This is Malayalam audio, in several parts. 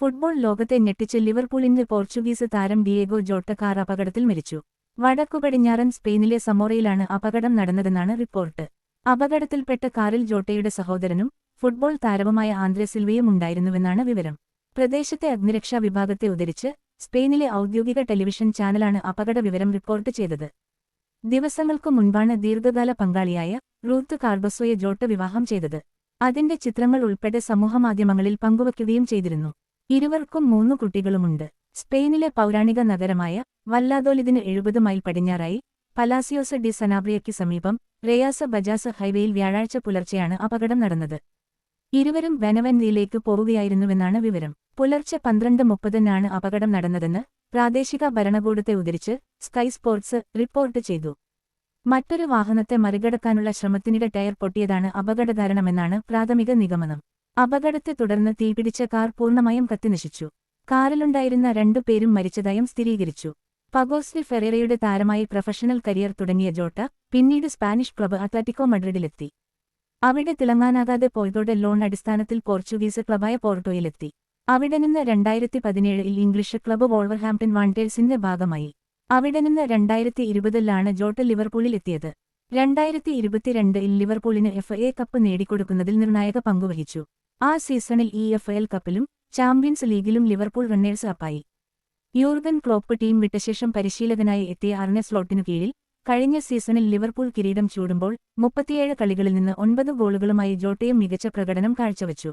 ഫുട്ബോൾ ലോകത്തെ ഞെട്ടിച്ച് ലിവർപൂളിന്റെ പോർച്ചുഗീസ് താരം ഡിയേഗോ ജോട്ട കാർ അപകടത്തിൽ മരിച്ചു. വടക്കുപടിഞ്ഞാറൻ സ്പെയിനിലെ സമോറയിലാണ് അപകടം നടന്നതെന്നാണ് റിപ്പോർട്ട്. അപകടത്തിൽപ്പെട്ട കാറിൽ ജോട്ടയുടെ സഹോദരനും ഫുട്ബോൾ താരവുമായ ആന്ദ്രെ സിൽവയും ഉണ്ടായിരുന്നുവെന്നാണ് വിവരം. പ്രദേശത്തെ അഗ്നിരക്ഷാ വിഭാഗത്തെ ഉദ്ധരിച്ച് സ്പെയിനിലെ ഔദ്യോഗിക ടെലിവിഷൻ ചാനലാണ് അപകട വിവരം റിപ്പോർട്ട് ചെയ്തത്. ദിവസങ്ങൾക്കു മുൻപാണ് ദീർഘകാല പങ്കാളിയായ റൂത്ത് കാർബസോയെ ജോട്ട വിവാഹം ചെയ്തത്. അതിന്റെ ചിത്രങ്ങൾ ഉൾപ്പെടെ സമൂഹമാധ്യമങ്ങളിൽ പങ്കുവയ്ക്കുകയും ചെയ്തിരുന്നു. ഇരുവർക്കും മൂന്ന് കുട്ടികളുമുണ്ട്. സ്പെയിനിലെ പൗരാണിക നഗരമായ വല്ലാദോലിദിന് എഴുപത് മൈൽ പടിഞ്ഞാറായി പലാസിയോസ് ഡി സനാബ്രിയയ്ക്ക് സമീപം റെയാസ ബജാസ് ഹൈവേയിൽ വ്യാഴാഴ്ച പുലർച്ചെയാണ് അപകടം നടന്നത്. ഇരുവരും വെനവൻലിയിലേക്ക് പോവുകയായിരുന്നുവെന്നാണ് വിവരം. പുലർച്ചെ പന്ത്രണ്ട് മുപ്പതിനാണ് അപകടം നടന്നതെന്ന് പ്രാദേശിക ഭരണകൂടത്തെ ഉദ്ധരിച്ച് സ്കൈ സ്പോർട്സ് റിപ്പോർട്ട് ചെയ്തു. മറ്റൊരു വാഹനത്തെ മറികടക്കാനുള്ള ശ്രമത്തിനിടെ ടയർ പൊട്ടിയതാണ് അപകടകാരണമെന്നാണ് പ്രാഥമിക നിഗമനം. അപകടത്തെ തുടർന്ന് തീപിടിച്ച കാർ പൂർണമായും കത്തിനശിച്ചു. കാറിലുണ്ടായിരുന്ന രണ്ടു പേരും മരിച്ചതായും സ്ഥിരീകരിച്ചു. പഗോസ്ലി ഫെറേറയുടെ താരമായി പ്രൊഫഷണൽ കരിയർ തുടങ്ങിയ ജോട്ട പിന്നീട് സ്പാനിഷ് ക്ലബ് അത്ലറ്റിക്കോ മഡ്രിഡിലെത്തി. അവിടെ തിളങ്ങാനാകാതെ പോയതോടെ ലോൺ അടിസ്ഥാനത്തിൽ പോർച്ചുഗീസ് ക്ലബായ പോർട്ടോയിലെത്തി. അവിടെ നിന്ന് രണ്ടായിരത്തി പതിനേഴിൽ ഇംഗ്ലീഷ് ക്ലബ് വോൾവർഹാംപ്ടൺ വാണ്ടേഴ്സിന്റെ ഭാഗമായി. അവിടെ നിന്ന് രണ്ടായിരത്തി ഇരുപതിലാണ് ജോട്ട ലിവർപൂളിൽ എത്തിയത് രണ്ടായിരത്തി ഇരുപത്തിരണ്ടിൽ ലിവർപൂളിന് എഫ് എ കപ്പ് നേടിക്കൊടുക്കുന്നതിൽ നിർണായക പങ്കുവഹിച്ചു. ആ സീസണിൽ ഇ എഫ് എൽ കപ്പിലും ചാമ്പ്യൻസ് ലീഗിലും ലിവർപൂൾ റണ്ണേഴ്സ് അപ്പായി. യൂർഗൻ ക്ലോപ്പ് ടീം വിട്ടശേഷം പരിശീലകനായി എത്തിയ അർനെ സ്ലോട്ടിനു കീഴിൽ കഴിഞ്ഞ സീസണിൽ ലിവർപൂൾ കിരീടം ചൂടുമ്പോൾ മുപ്പത്തിയേഴ് കളികളിൽ നിന്ന് ഒൻപത് ഗോളുകളുമായി ജോട്ടയും മികച്ച പ്രകടനം കാഴ്ചവച്ചു.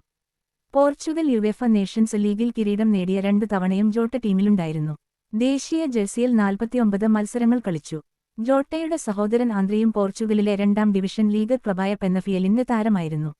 പോർച്ചുഗൽ യുവേഫ നേഷൻസ് ലീഗിൽ കിരീടം നേടിയ രണ്ട് തവണയും ജോട്ട ടീമിലുണ്ടായിരുന്നു. ദേശീയ ജേഴ്സിയിൽ നാൽപ്പത്തിയൊമ്പത് മത്സരങ്ങൾ കളിച്ചു. ജോട്ടയുടെ സഹോദരൻ ആന്ത്രയും പോർച്ചുഗലിലെ രണ്ടാം ഡിവിഷൻ ലീഗ് ക്ലബായ പെന്നഫിയലിന്റെ താരമായിരുന്നു.